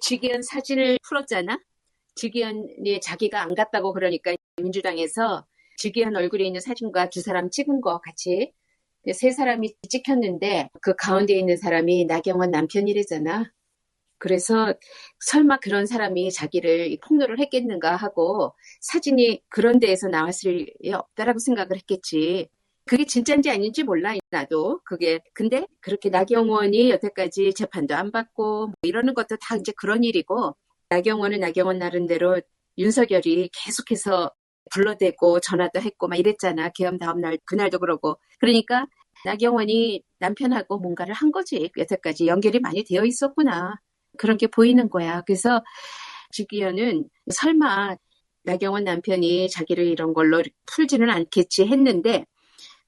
지기현 사진을 풀었잖아. 지기현이 자기가 안 갔다고 그러니까 민주당에서 지기현 얼굴에 있는 사진과 두 사람 찍은 거 같이 세 사람이 찍혔는데 그 가운데 있는 사람이 나경원 남편이래잖아. 그래서 설마 그런 사람이 자기를 폭로를 했겠는가 하고 사진이 그런 데에서 나왔을 리 없다라고 생각을 했겠지. 그게 진짜인지 아닌지 몰라 나도 그게 근데 그렇게 나경원이 여태까지 재판도 안 받고 뭐 이러는 것도 다 이제 그런 일이고 나경원은 나경원 나름대로 윤석열이 계속해서 불러대고 전화도 했고 막 이랬잖아. 계엄 다음 날 그날도 그러고. 그러니까 나경원이 남편하고 뭔가를 한 거지. 여태까지 연결이 많이 되어 있었구나. 그런 게 보이는 거야. 그래서 주기현은 설마 나경원 남편이 자기를 이런 걸로 풀지는 않겠지 했는데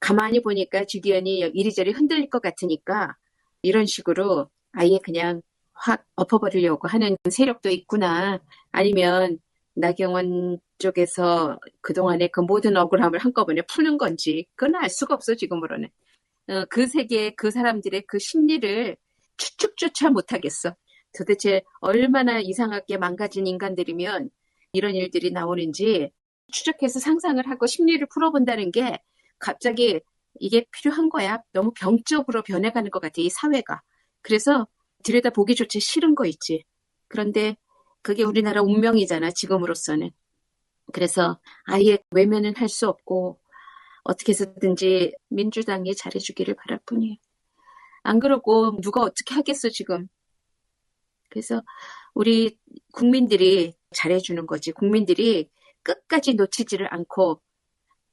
가만히 보니까 주기현이 이리저리 흔들릴 것 같으니까 이런 식으로 아예 그냥 확 엎어버리려고 하는 세력도 있구나. 아니면 나경원 쪽에서 그동안의 그 모든 억울함을 한꺼번에 푸는 건지 그건 알 수가 없어 지금으로는. 어, 그 세계 그 사람들의 그 심리를 추측조차 못하겠어. 도대체 얼마나 이상하게 망가진 인간들이면 이런 일들이 나오는지 추적해서 상상을 하고 심리를 풀어본다는 게 갑자기 이게 필요한 거야. 너무 병적으로 변해가는 것 같아, 이 사회가. 그래서 들여다보기조차 싫은 거 있지. 그런데 그게 우리나라 운명이잖아, 지금으로서는. 그래서 아예 외면은 할 수 없고 어떻게 해서든지 민주당이 잘해주기를 바랄 뿐이에요. 안 그러고 누가 어떻게 하겠어, 지금. 그래서 우리 국민들이 잘해주는 거지. 국민들이 끝까지 놓치지를 않고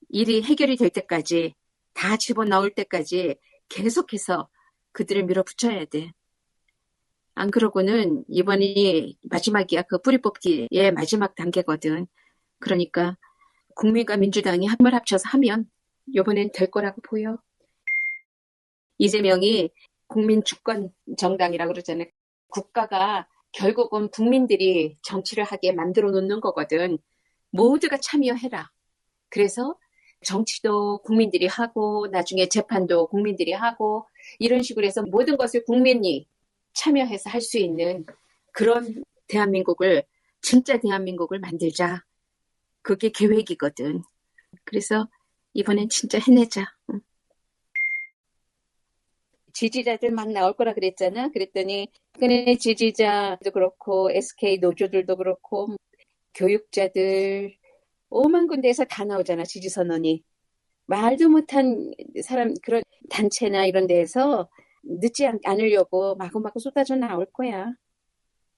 일이 해결이 될 때까지 다 집어넣을 때까지 계속해서 그들을 밀어붙여야 돼. 안 그러고는 이번이 마지막이야. 그 뿌리 뽑기의 마지막 단계거든. 그러니까 국민과 민주당이 힘을 합쳐서 하면 이번엔 될 거라고 보여. 이재명이 국민 주권 정당이라고 그러잖아요. 국가가 결국은 국민들이 정치를 하게 만들어 놓는 거거든. 모두가 참여해라. 그래서 정치도 국민들이 하고 나중에 재판도 국민들이 하고 이런 식으로 해서 모든 것을 국민이 참여해서 할 수 있는 그런 대한민국을 진짜 대한민국을 만들자. 그게 계획이거든. 그래서 이번엔 진짜 해내자. 지지자들 막 나올 거라 그랬잖아. 그랬더니 그네 지지자도 그렇고 SK 노조들도 그렇고 교육자들 오만 군데에서 다 나오잖아. 지지 선언이. 말도 못한 사람 그런 단체나 이런 데에서 늦지 않으려고 마구마구 쏟아져 나올 거야.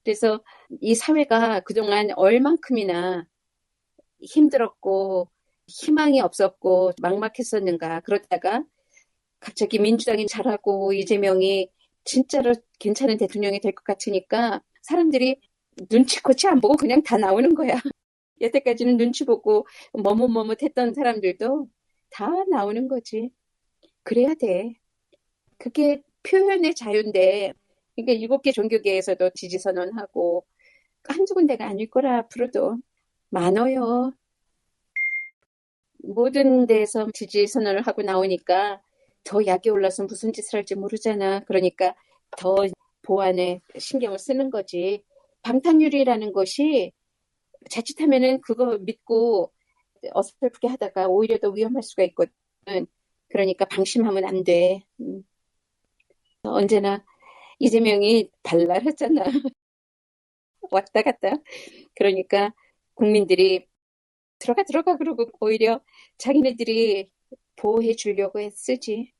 그래서 이 사회가 그동안 얼만큼이나 힘들었고 희망이 없었고 막막했었는가. 그러다가 갑자기 민주당이 잘하고 이재명이 진짜로 괜찮은 대통령이 될 것 같으니까 사람들이 눈치코치 안 보고 그냥 다 나오는 거야. 여태까지는 눈치 보고 머뭇머뭇했던 사람들도 다 나오는 거지. 그래야 돼. 그게 표현의 자유인데, 그러니까 일곱 개 종교계에서도 지지 선언하고 한두 군데가 아닐 거라 앞으로도 많아요. 모든 데서 지지 선언을 하고 나오니까 더 약이 올라서 무슨 짓을 할지 모르잖아. 그러니까 더 보안에 신경을 쓰는 거지. 방탄유리라는 것이 자칫하면은 그거 믿고 어설프게 하다가 오히려 더 위험할 수가 있거든. 그러니까 방심하면 안 돼. 음. 언제나 이재명이 발랄하잖아. 왔다 갔다. 그러니까 국민들이 들어가 들어가 그러고 오히려 자기네들이 보호해 주려고 했지.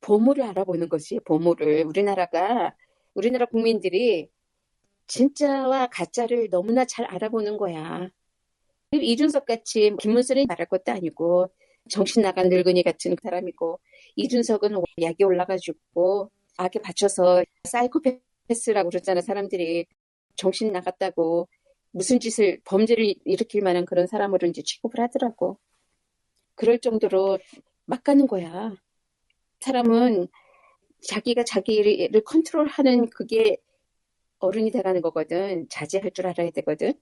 보물을 알아보는 것이 보물을 우리나라가 우리나라 국민들이 진짜와 가짜를 너무나 잘 알아보는 거야. 이준석 같이 김문수는 말할 것도 아니고 정신 나간 늙은이 같은 사람이고 이준석은 약이 올라가지고 악에 받쳐서 사이코패스라고 그러잖아 사람들이 정신 나갔다고 무슨 짓을 범죄를 일으킬 만한 그런 사람으로 이제 취급을 하더라고. 그럴 정도로 막 가는 거야. 사람은 자기가 자기를 컨트롤하는 그게 어른이 돼가는 거거든. 자제할 줄 알아야 되거든.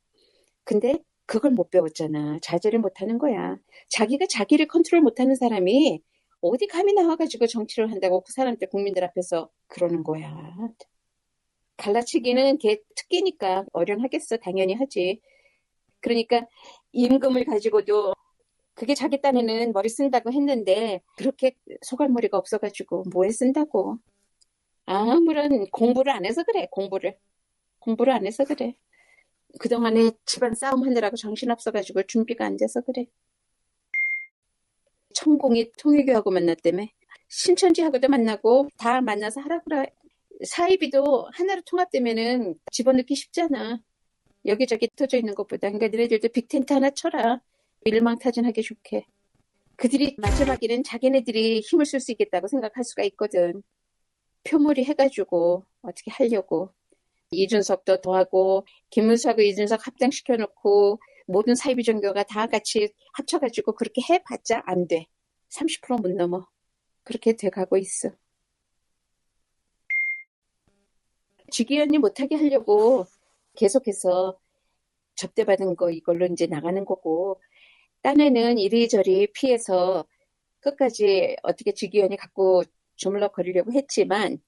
근데 그걸 못 배웠잖아. 자제를 못 하는 거야. 자기가 자기를 컨트롤 못 하는 사람이 어디 감히 나와가지고 정치를 한다고 그 사람들 국민들 앞에서 그러는 거야. 갈라치기는 걔 특기니까 어련하겠어. 당연히 하지. 그러니까 임금을 가지고도 그게 자기 딴에는 머리 쓴다고 했는데 그렇게 소갈머리가 없어가지고 뭐에 쓴다고. 아무런 공부를 안 해서 그래. 공부를. 공부를 안 해서 그래. 그동안에 집안 싸움 하느라고 정신없어가지고 준비가 안 돼서 그래. 천공이 통일교하고 만났다며. 신천지하고도 만나고 다 만나서 하라 그래. 사이비도 하나로 통합되면은 집어넣기 쉽잖아. 여기저기 터져 있는 것보다. 그러니까 너네들도 빅텐트 하나 쳐라. 일망타진하기 좋게. 그들이 마지막에는 자기네들이 힘을 쓸 수 있겠다고 생각할 수가 있거든. 표몰이 해가지고 어떻게 하려고. 이준석도 더하고 김문수하고 이준석 합당시켜 놓고 모든 사이비 종교가 다 같이 합쳐가지고 그렇게 해봤자 안 돼. 30%못 넘어. 그렇게 돼가고 있어. 주기현이 못하게 하려고 계속해서 접대받은 거 이걸로 이제 나가는 거고 딴에는 이리저리 피해서 끝까지 어떻게 주기현이 갖고 주물럭거리려고 했지만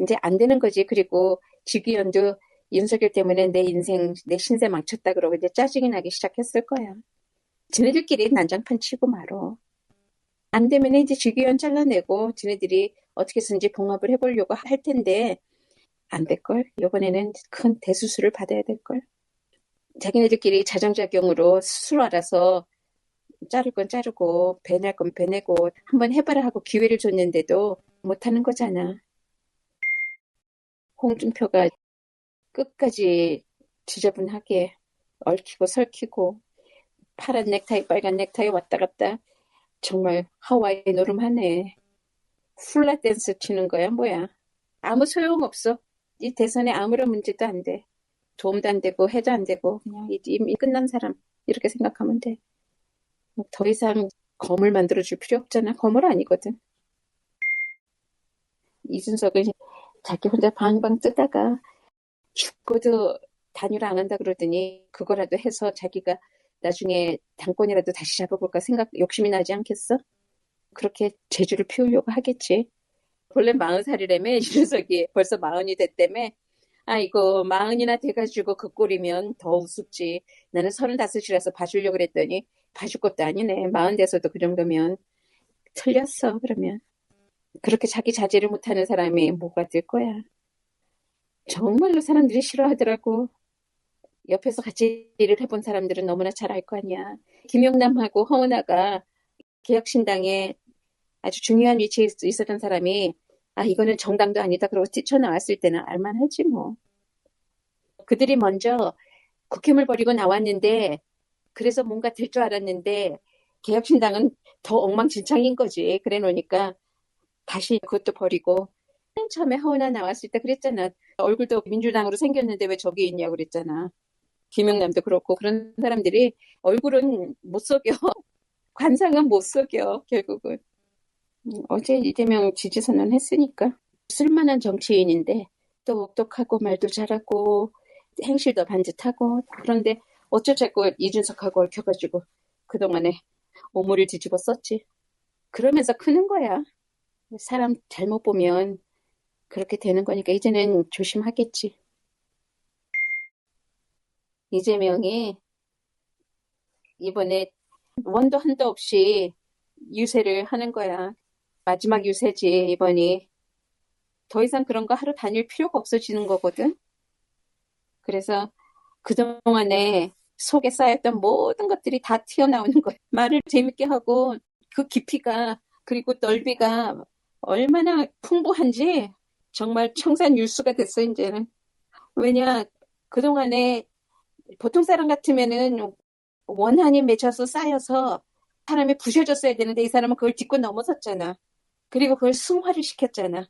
이제 안 되는 거지. 그리고 주기현도 윤석열 때문에 내 인생, 내 신세 망쳤다 그러고 이제 짜증이 나기 시작했을 거야. 지네들끼리 난장판 치고 말어. 안 되면 이제 주기현 잘라내고 지네들이 어떻게 해서든지 봉합을 해보려고 할 텐데 안 될걸? 이번에는 큰 대수술을 받아야 될걸? 자기네들끼리 자정작용으로 스스로 알아서 자를 건 자르고 배낼 건 배내고 한번 해봐라 하고 기회를 줬는데도 못하는 거잖아. 홍준표가 끝까지 지저분하게 얽히고 설키고 파란 넥타이 빨간 넥타이 왔다 갔다 정말 하와이 노름하네. 훌라 댄스 치는 거야 뭐야. 아무 소용없어. 이 대선에 아무런 문제도 안 돼. 도움도 안 되고 해도 안 되고 그냥 이미 끝난 사람 이렇게 생각하면 돼. 뭐더 이상 검을 만들어줄 필요 없잖아. 검을 아니거든. 이준석은 자기 혼자 방방 뜨다가 죽고도 단일화 안 한다 그러더니 그거라도 해서 자기가 나중에 당권이라도 다시 잡아볼까 생각 욕심이 나지 않겠어? 그렇게 재주를 피우려고 하겠지. 원래 마흔 살이라며 이준석이 벌써 마흔이 됐다며 아이고 마흔이나 돼가지고 그 꼴이면 더 우습지. 나는 서른다섯이라서 봐주려고 그랬더니 봐줄 것도 아니네. 마흔 돼서도 그 정도면 틀렸어. 그러면 그렇게 자기 자제를 못하는 사람이 뭐가 될 거야. 정말로 사람들이 싫어하더라고. 옆에서 같이 일을 해본 사람들은 너무나 잘 알 거 아니야. 김용남하고 허은아가 개혁신당에 아주 중요한 위치에 있- 있었던 사람이 아 이거는 정당도 아니다 그러고 뛰쳐나왔을 때는 알만하지 뭐. 그들이 먼저 국힘을 버리고 나왔는데 그래서 뭔가 될 줄 알았는데 개혁신당은 더 엉망진창인 거지. 그래 놓으니까 다시 그것도 버리고 맨 처음에 허은아 나왔을 때 그랬잖아. 얼굴도 민주당으로 생겼는데 왜 저기 있냐고 그랬잖아. 김영남도 그렇고 그런 사람들이 얼굴은 못 속여. 관상은 못 속여 결국은. 음, 어제 이재명 지지 선언 했으니까 쓸만한 정치인인데 똑똑하고 말도 잘하고 행실도 반듯하고 그런데 어쩌 자꾸 이준석하고 얽혀가지고 그동안에 오물을 뒤집어 썼지. 그러면서 크는 거야. 사람 잘못 보면 그렇게 되는 거니까 이제는 조심하겠지. 이재명이 이번에 원도 한도 없이 유세를 하는 거야. 마지막 유세지, 이번이. 더 이상 그런 거 하러 다닐 필요가 없어지는 거거든. 그래서 그동안에 속에 쌓였던 모든 것들이 다 튀어나오는 거야. 말을 재밌게 하고 그 깊이가 그리고 넓이가 얼마나 풍부한지 정말 청산율수가 됐어, 이제는. 왜냐, 그동안에 보통 사람 같으면은 원한이 맺혀서 쌓여서 사람이 부셔졌어야 되는데 이 사람은 그걸 딛고 넘어섰잖아. 그리고 그걸 승화를 시켰잖아.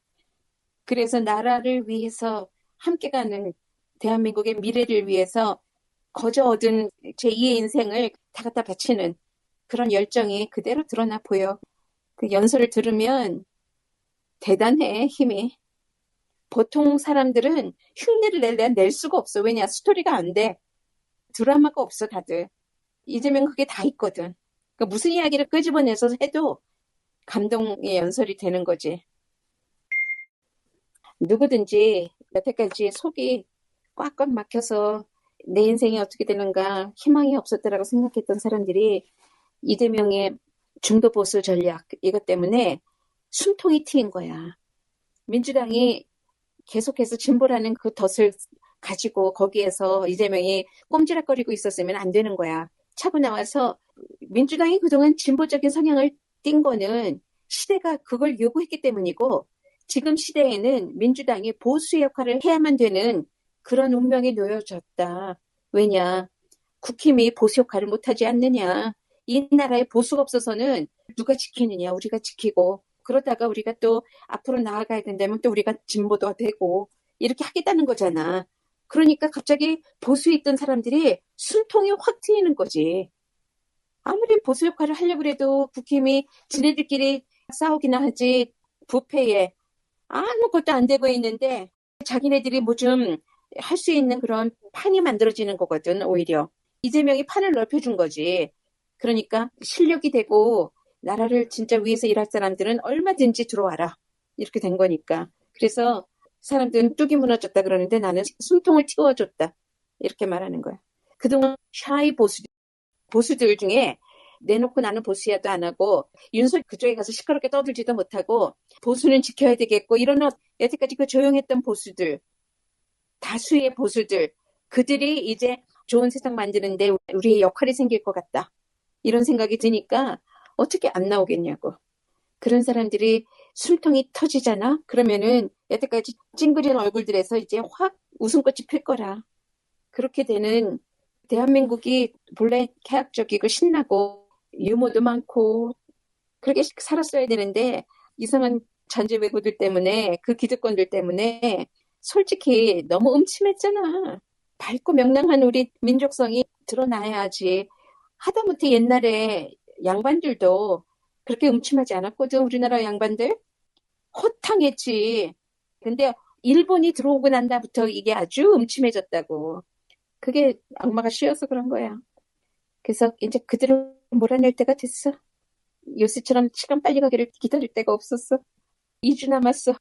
그래서 나라를 위해서 함께 가는 대한민국의 미래를 위해서 거저 얻은 제2의 인생을 다 갖다 바치는 그런 열정이 그대로 드러나 보여. 그 연설을 들으면 대단해, 힘이. 보통 사람들은 흉내를 낼래 낼 수가 없어. 왜냐, 스토리가 안 돼. 드라마가 없어, 다들. 이제면 그게 다 있거든. 그러니까 무슨 이야기를 끄집어내서 해도 감동의 연설이 되는 거지. 누구든지 여태까지 속이 꽉꽉 막혀서 내 인생이 어떻게 되는가 희망이 없었다라고 생각했던 사람들이 이재명의 중도 보수 전략 이것 때문에 숨통이 트인 거야. 민주당이 계속해서 진보라는 그 덫을 가지고 거기에서 이재명이 꼼지락거리고 있었으면 안 되는 거야. 차고 나와서 민주당이 그동안 진보적인 성향을 띈 거는 시대가 그걸 요구했기 때문이고 지금 시대에는 민주당이 보수 역할을 해야만 되는 그런 운명에 놓여졌다. 왜냐? 국힘이 보수 역할을 못하지 않느냐. 이 나라에 보수가 없어서는 누가 지키느냐. 우리가 지키고 그러다가 우리가 또 앞으로 나아가야 된다면 또 우리가 진보도 되고 이렇게 하겠다는 거잖아. 그러니까 갑자기 보수에 있던 사람들이 숨통이 확 트이는 거지. 아무리 보수 역할을 하려고 해도 국힘이 지네들끼리 싸우기나 하지 부패에 아무것도 안 되고 있는데 자기네들이 뭐 좀 할 수 있는 그런 판이 만들어지는 거거든 오히려 이재명이 판을 넓혀준 거지 그러니까 실력이 되고 나라를 진짜 위해서 일할 사람들은 얼마든지 들어와라. 이렇게 된 거니까. 그래서 사람들은 뚝이 무너졌다 그러는데 나는 숨통을 틔워줬다. 이렇게 말하는 거야. 그동안 샤이 보수들 보수들 중에 내놓고 나는 보수야도 안 하고 윤석 그쪽에 가서 시끄럽게 떠들지도 못하고 보수는 지켜야 되겠고 이런 어- 여태까지 그 조용했던 보수들 다수의 보수들 그들이 이제 좋은 세상 만드는데 우리의 역할이 생길 것 같다. 이런 생각이 드니까 어떻게 안 나오겠냐고 그런 사람들이 숨통이 터지잖아 그러면은 여태까지 찡그린 얼굴들에서 이제 확 웃음꽃이 필 거라 그렇게 되는 대한민국이 본래 개혁적이고 신나고 유머도 많고 그렇게 살았어야 되는데 이상한 잔재 외고들 때문에 그 기득권들 때문에 솔직히 너무 음침했잖아. 밝고 명랑한 우리 민족성이 드러나야지. 하다못해 옛날에 양반들도 그렇게 음침하지 않았거든. 우리나라 양반들 호탕했지. 근데 일본이 들어오고 난 다음부터 이게 아주 음침해졌다고. 그게 악마가 씌어서 그런 거야. 그래서 이제 그들을 몰아낼 때가 됐어. 요새처럼 시간 빨리 가기를 기다릴 데가 없었어. 2주 남았어.